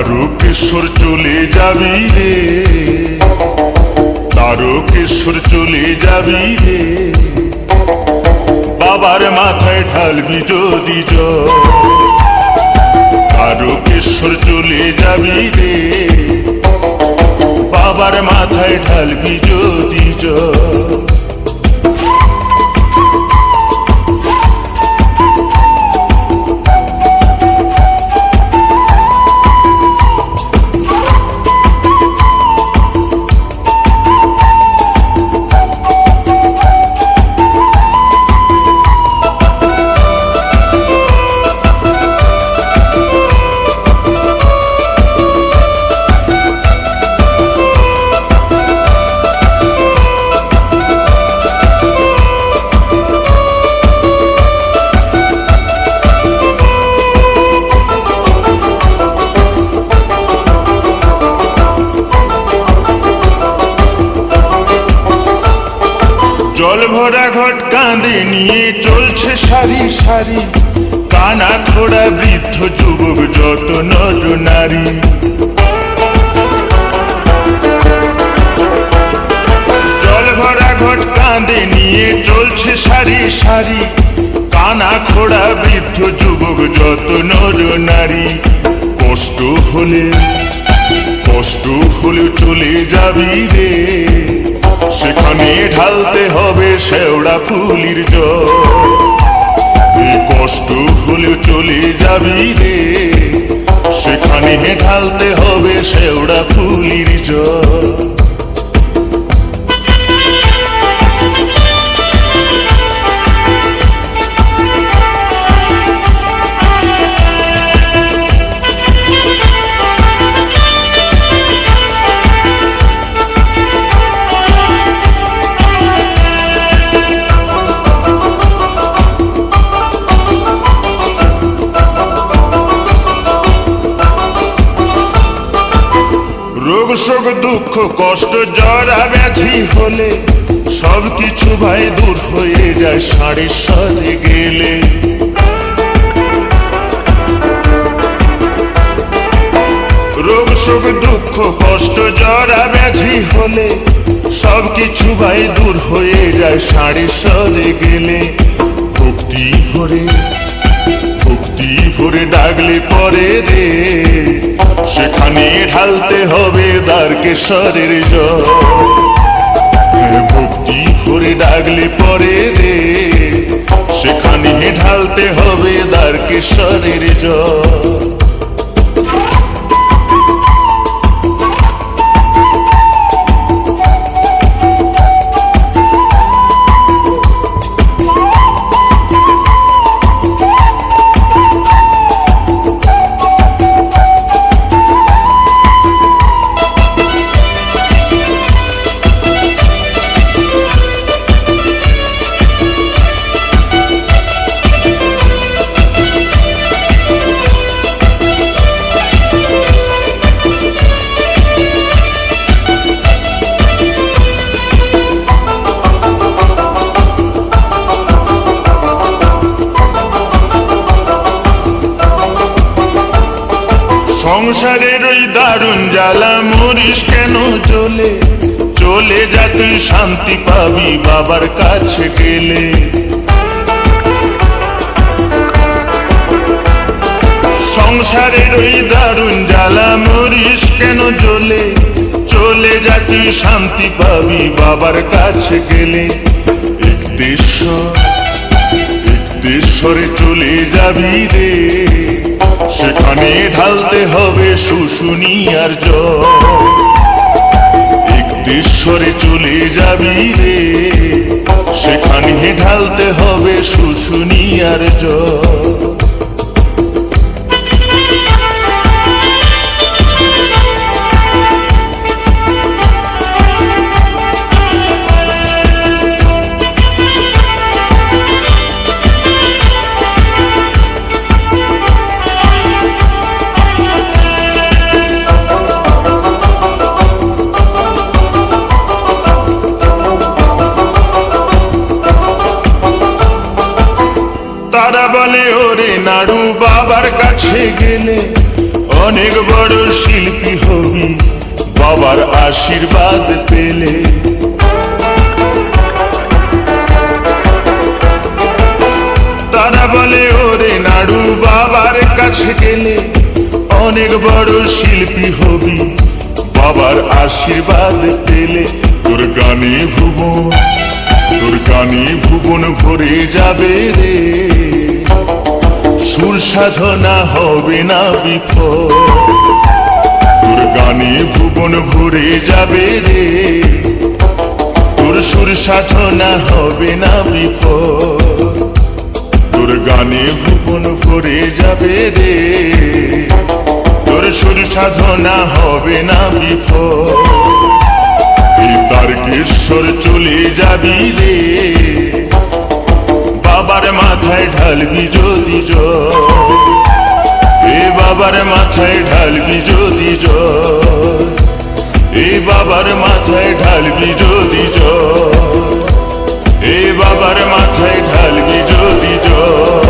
তারকেশ্বর চলে যাবি রে। তারকেশ্বর চলে যাবি রে। বাবার মাথায় ঢালবি যদি তারকেশ্বর চলে যাবি রে। বাবার মাথায় ঢালবি যদি জল ভরা ঘট কাঁদে নিয়ে চলছে সারি সারি। কানা খোড়া বৃদ্ধ যুবক যত নজ নারী। জল ভরা ঘট কাঁদে নিয়ে চলছে সারি সারি। কানা খোড়া বৃদ্ধ যুবক যত নর নারী। কষ্ট হলে কষ্ট হলে চলে যাবি রে। সেখানে ঢালতে হবে শেওড়া ফুলির জল। কষ্ট হলে চলে যাবি রে। সেখানে ঢালতে হবে শেওড়া ফুলির জল। দুঃখ, কষ্ট জরা ব্যাধি হলে সব কিছু ভাই দূর হয়ে যায় সাড়ে সাড়ে গেলে। রোগ, শোক, দুঃখ, কষ্ট জরা ব্যাধি হলে সব কিছু ভাই দূর হয়ে যায় সাড়ে সাড়ে গেলে। ভক্তি ভরে ভরে ডাকলে পরে রে। সেখানে ঢালতে হবে দ্বারকেশ্বরের জল। ভক্তি ভরে ডাকলে পরে রে। সেখানে ঢালতে হবে দ্বারকেশ্বরের জল। সংসারের ওই দারুণ জ্বালা, মরিস কেন চলে? চলে যা তুই শান্তি পাবি, বাবার কাছে গেলে। সংসারের ওই দারুণ জ্বালা, মরিস কেন জ্বলে চলে যা তুই শান্তি পাবি, বাবার কাছে গেলে। একদেশ্বর একদেশ্বরে চলে যাবি রে। সেখানে ঢালতে হবে শুশুনি জল। একদেশ্বরে চলে যাবি রে। সেখানে ঢালতে হবে শুশুনি আর জল। নাড়ু বাবার কাছে গেলে অনেক বড় শিল্পী হবি, বাবার আশীর্বাদ পেলে। তারা বলে, ওরে নাড়ু বাবার কাছে গেলে অনেক বড় শিল্পী হবি, বাবার আশীর্বাদ পেলে তোর গানে ভুবন তোর গানে ভুবন ভরে যাবে রে। সুর সাধনা হবে না বিফল তোর গানে ভুবন ভরে যাবে রে। তোর সুর সাধনা হবে না বিফল তোর গানে ভুবন ভরে যাবে রে। তোর সুর সাধনা হবে না বিফল এই তারকেশ্বর চলে যাবি রে। বাবার মাথায় ঢালবি যদি এ বাবার মাথায় ঢালবি যদি এ বাবার মাথায় ঢালবি যদি এ বাবার মাথায় ঢালবি যদি জল।